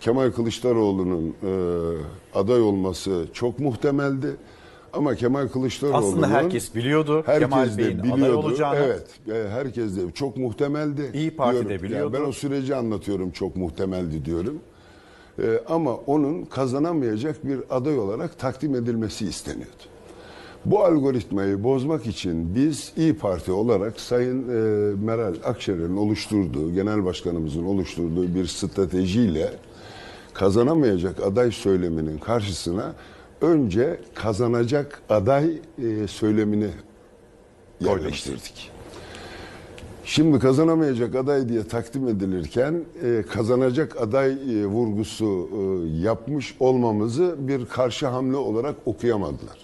Kemal Kılıçdaroğlu'nun e, aday olması çok muhtemeldi. Ama Kemal Kılıçdaroğlu'nun Aslında herkes biliyordu Kemal herkes Bey'in de aday biliyordu. olacağını. Evet, e, herkes de çok muhtemeldi. İyi Parti de diyorum. biliyordu. Yani ben o süreci anlatıyorum çok muhtemeldi diyorum. E, ama onun kazanamayacak bir aday olarak takdim edilmesi isteniyordu. Bu algoritmayı bozmak için biz İyi Parti olarak Sayın e, Meral Akşener'in oluşturduğu, Genel Başkanımızın oluşturduğu bir stratejiyle kazanamayacak aday söyleminin karşısına önce kazanacak aday e, söylemini yerleştirdik. Şimdi kazanamayacak aday diye takdim edilirken e, kazanacak aday e, vurgusu yapmış olmamızı bir karşı hamle olarak okuyamadılar.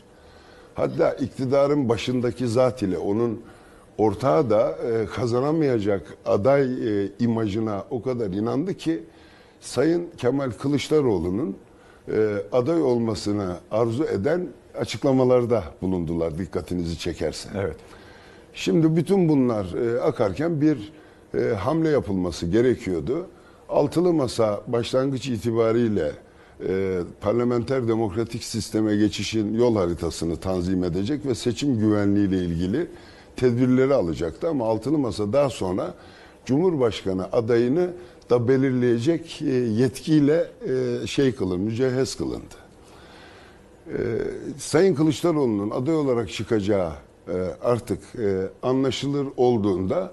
Hatta iktidarın başındaki zat ile onun ortağı da kazanamayacak aday imajına o kadar inandı ki Sayın Kemal Kılıçdaroğlu'nun e, aday olmasını arzu eden açıklamalarda bulundular dikkatinizi çekerse. Evet. Şimdi bütün bunlar e, akarken bir e, hamle yapılması gerekiyordu. Altılı Masa başlangıç itibariyle e, parlamenter demokratik sisteme geçişin yol haritasını tanzim edecek ve seçim güvenliği ile ilgili tedbirleri alacaktı. Ama Altılı Masa daha sonra Cumhurbaşkanı adayını da belirleyecek e, yetkiyle e, şey kılın, mücehhez kılındı. Sayın Kılıçdaroğlu'nun aday olarak çıkacağı e, artık e, anlaşılır olduğunda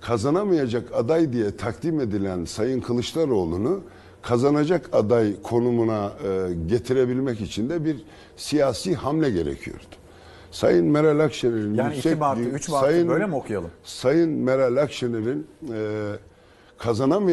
kazanamayacak aday diye takdim edilen Sayın Kılıçdaroğlu'nu kazanacak aday konumuna e, getirebilmek için de bir siyasi hamle gerekiyordu. Sayın Meral Akşener'in Yani 2 Mart'ı, 3 Mart'ı Sayın- böyle mi okuyalım? Sayın Meral Akşener'in e, kazanamayacak